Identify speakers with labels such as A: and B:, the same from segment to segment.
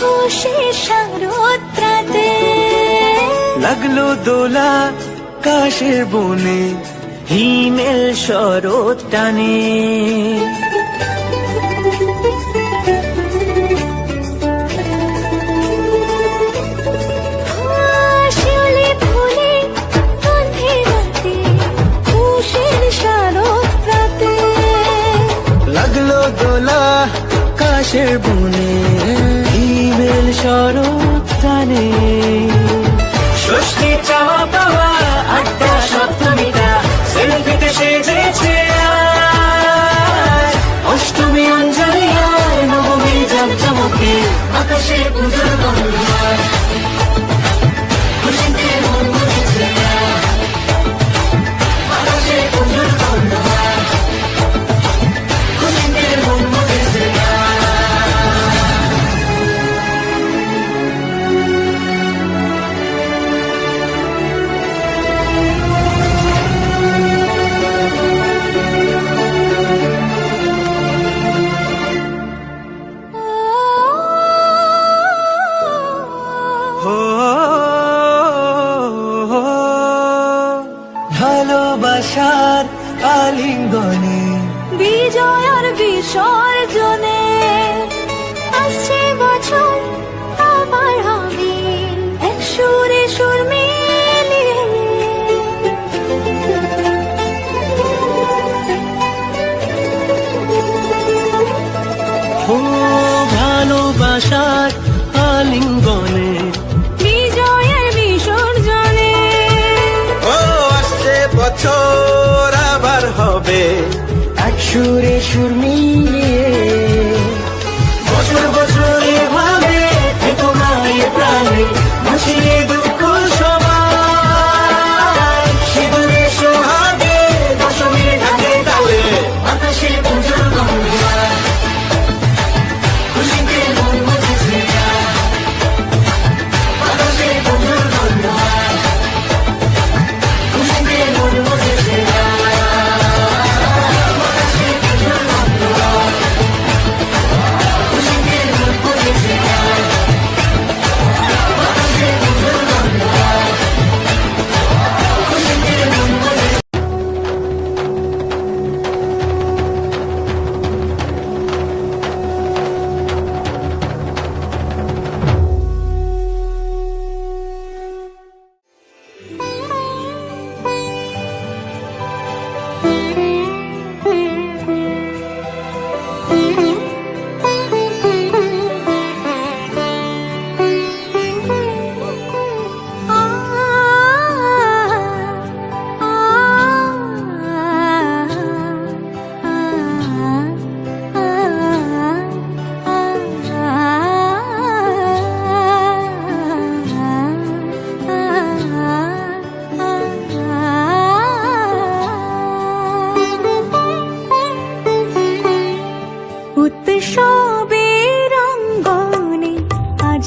A: খুশি শারদ্রাতে
B: লাগল দোলা কাশের বনে হিমেল শরৎ টানে। লাগল দোলা কাশের বনে। শরৎ টানে ষষ্ঠী চাওয়া পাওয়া ভালোবাসার আলিঙ্গনে।
A: বিজয় আর বিসর্জনে আসছে বছর আবার হবে। এক সুরে সুর
B: ভালোবাসার আলিঙ্গনে
C: বছর আবার হবে।
B: এক সুরে সুর মিলিয়ে বছর বছর এভাবে তোমায় প্রাণে ভাসিয়ে দুঃখ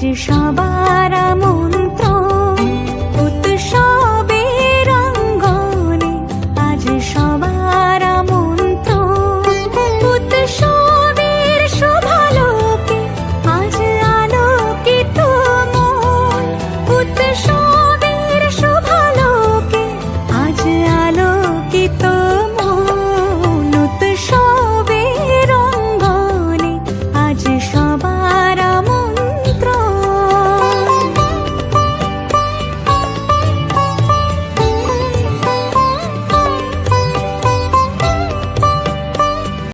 A: আজ সবার মন